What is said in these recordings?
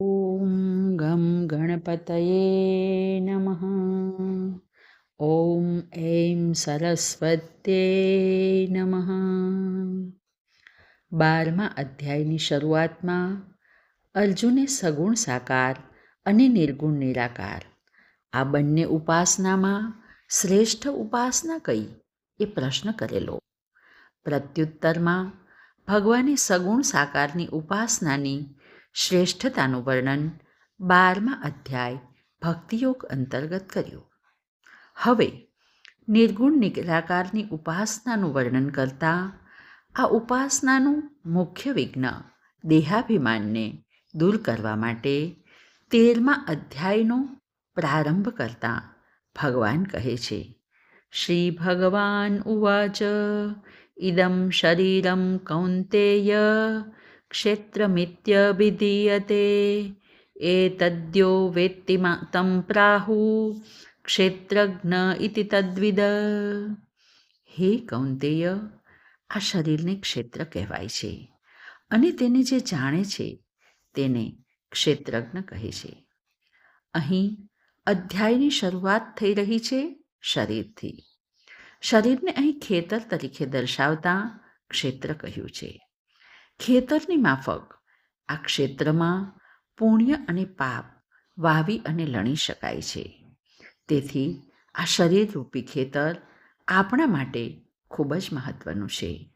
ઓમ ગમ ગણપતયે નમઃ ઓમ એમ સરસ્વત્યે નમઃ બારમા અધ્યાયની શરૂઆતમાં અર્જુને સગુણ સાકાર અને નિર્ગુણ નિરાકાર. આ બંને ઉપાસનામાં શ્રેષ્ઠ ઉપાસના કઈ એ પ્રશ્ન કરેલો. પ્રત્યુત્તરમાં ભગવાને સગુણ સાકારની ઉપાસનાની શ્રેષ્ઠતાનું વર્ણન બારમા અધ્યાય ભક્તિયોગ અંતર્ગત કર્યું. હવે, નિર્ગુણ નિરાકારની ઉપાસનાનું વર્ણન કરતાં આ ઉપાસનાનું મુખ્ય વિઘ્ન દેહાભિમાનને દૂર કરવા માટે તેરમા અધ્યાયનો પ્રારંભ કરતાં ભગવાન કહે છે, શ્રી ભગવાન ઉવાચ, ઇદમ શરીરમ કૌંતેય ક્ષેત્રમિત્યભિધીયતે એતદ્યો વેત્તિ तं પ્રાહુ ક્ષેત્રજ્ઞ ઇતિ હે કૌંતેય આ શરીરને ક્ષેત્ર કહેવાય છે અને તેને જે જાણે છે તેને ક્ષેત્રજ્ઞ કહે છે. અહીં અધ્યાયની શરૂઆત થઈ રહી છે શરીરથી. શરીરને અહીં ખેતર તરીકે દર્શાવતા ક્ષેત્ર કહ્યું છે. ખેતરની માફક. આ ક્ષેત્રમાં પુણ્ય અને પાપ વાવી અને લણી શકાય છે. તેથી આ શરીરરૂપી ખેતર આપણા માટે ખૂબ જ મહત્વનું છે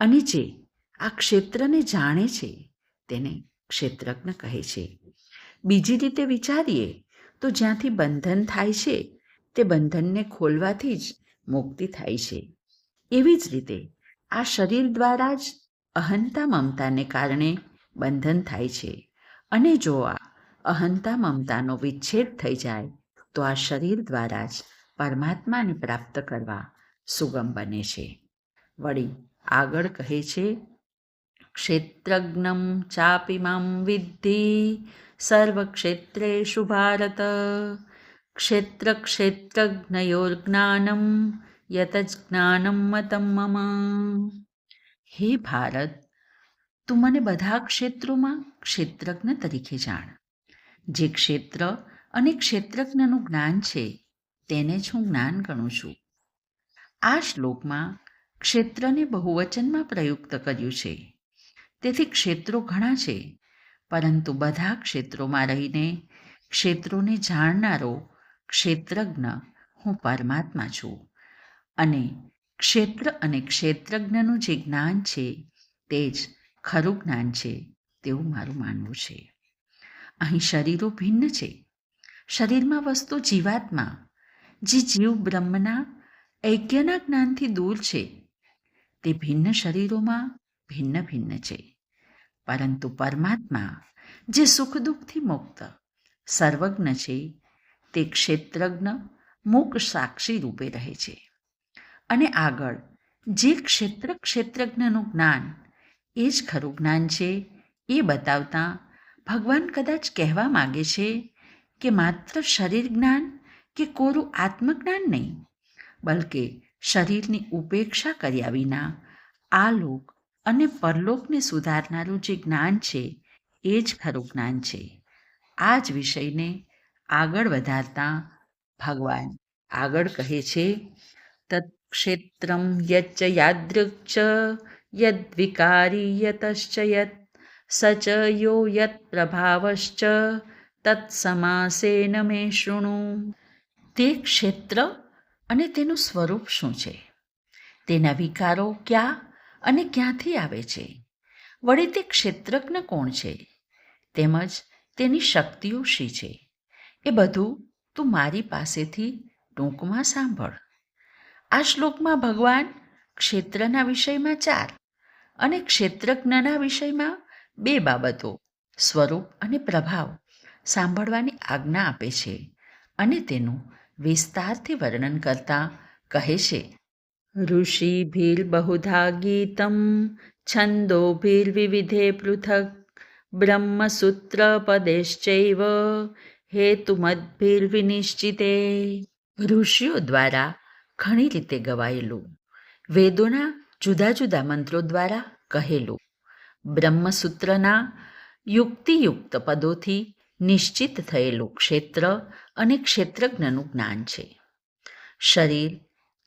અને જે આ ક્ષેત્રને જાણે છે તેને ક્ષેત્રજ્ઞ કહે છે. બીજી રીતે વિચારીએ તો જ્યાંથી બંધન થાય છે તે બંધનને ખોલવાથી જ મુક્તિ થાય છે. એવી જ રીતે આ શરીર દ્વારા જ અહંતા મમતાને કારણે બંધન થાય છે. અને જો આ અહંતા મમતાનો વિચ્છેદ થઈ જાય, તો આ શરીર દ્વારા જ પરમાત્માને પ્રાપ્ત કરવા સુગમ બને છે. વળી આગળ કહે છે, ક્ષેત્રજ્ઞમ ચાપિમામ વિદ્ધિ, સર્વક્ષેત્રેષુ ભારત ક્ષેત્ર ક્ષેત્રજ્ઞયોર જ્ઞાનમ યત જ્ઞાનમ મતમ મમ. હે ભારત, તું મને બધા ક્ષેત્રોમાં ક્ષેત્રજ્ઞ તરીકે જાણ. જે ક્ષેત્ર અને ક્ષેત્રજ્ઞનું જ્ઞાન છે, તેને જ હું જ્ઞાન ગણું છું. આ શ્લોકમાં ક્ષેત્રને બહુવચનમાં પ્રયુક્ત કર્યું છે. તેથી ક્ષેત્રો ઘણા છે, પરંતુ બધા ક્ષેત્રોમાં રહીને ક્ષેત્રોને જાણનારો ક્ષેત્રજ્ઞ હું પરમાત્મા છું. અને ક્ષેત્ર અને ક્ષેત્રજ્ઞનું જે જ્ઞાન છે, તે જ ખરું જ્ઞાન છે તેવું મારું માનવું છે. અહીં શરીરો ભિન્ન છે. શરીરમાં વસ્તુ જીવાત્મા, જે જીવ બ્રહ્મના ઐક્યના જ્ઞાનથી દૂર છે. તે ભિન્ન શરીરોમાં ભિન્ન ભિન્ન છે. પરંતુ પરમાત્મા, જે સુખ દુઃખથી મુક્ત, સર્વજ્ઞ છે, તે ક્ષેત્રજ્ઞ મૂક સાક્ષી રૂપે રહે છે. અને આગળ. જે ક્ષેત્ર ક્ષેત્રજ્ઞનું જ્ઞાન, એ જ ખરું જ્ઞાન છે, એ બતાવતા ભગવાન કદાચ કહેવા માગે છે કે માત્ર શરીર જ્ઞાન કે કોરું આત્મજ્ઞાન નહીં, બલકે શરીરની ઉપેક્ષા કર્યા વિના આ લોક અને પરલોકને સુધારનારું જે જ્ઞાન છે, એ જ ખરું જ્ઞાન છે. આ જ વિષયને આગળ વધારતા ભગવાન આગળ કહે છે તત્ક્ષેત્રમ યચ્ચ યાદૃક્ યદ્વિકારી યતશ્ચ યત સ ચ યો યત પ્રભાવશ્ચ તત્સમાસેન મે શૃણુ તે ક્ષેત્ર અને તેનું સ્વરૂપ શું છે? તેના વિકારો ક્યાં અને ક્યાંથી આવે છે? વળી તે ક્ષેત્રજ્ઞ કોણ છે? તેમજ તેની શક્તિઓ શી છે? એ બધું તું મારી પાસેથી ટૂંકમાં સાંભળ. આ શ્લોકમાં ભગવાન ક્ષેત્રના વિષયમાં ચાર અને ક્ષેત્રજ્ઞના વિષયમાં બે બાબતો, સ્વરૂપ અને પ્રભાવ સાંભળવાની આજ્ઞા આપે છે અને તેનું વિસ્તારથી વર્ણન કરતા કહે છે ઋષિભીર્બહુધા ગીતમ છંદોભીર્વિવિધે પૃથક, બ્રહ્મસૂત્રપદેશ્ચૈવ હેતુમદ્ભીર્વિનિશ્ચિતે ઋષિઓ દ્વારા ઘણી રીતે ગવાયેલું. વેદોના જુદા જુદા મંત્રો દ્વારા કહેલું. બ્રહ્મસૂત્રના યુક્તિયુક્ત પદોથી નિશ્ચિત થયેલું ક્ષેત્ર અને ક્ષેત્રજ્ઞનું જ્ઞાન છે. શરીર,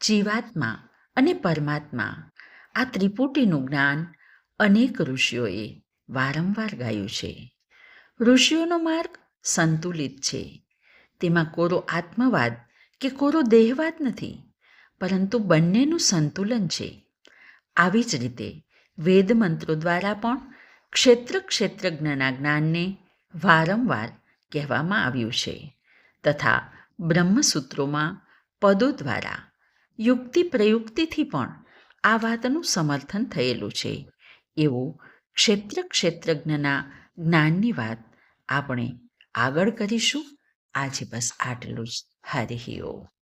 જીવાત્મા અને પરમાત્મા આ ત્રિપુટીનું જ્ઞાન અનેક ઋષિઓએ વારંવાર ગાયું છે. ઋષિઓનો માર્ગ સંતુલિત છે. તેમાં કોરો આત્મવાદ કે કોરો દેહવાદ નથી. પરંતુ બંનેનું સંતુલન છે. આવી જ રીતે વેદ મંત્રો દ્વારા પણ ક્ષેત્ર ક્ષેત્રજ્ઞના જ્ઞાનને વારંવાર કહેવામાં આવ્યું છે તથા બ્રહ્મસૂત્રોમાં પદો દ્વારા યુક્તિ પ્રયુક્તિથી પણ આ વાતનું સમર્થન થયેલું છે. એવું ક્ષેત્ર ક્ષેત્રજ્ઞના જ્ઞાનની વાત આપણે આગળ કરીશું. આજે બસ આટલું જ. હરિ ઓમ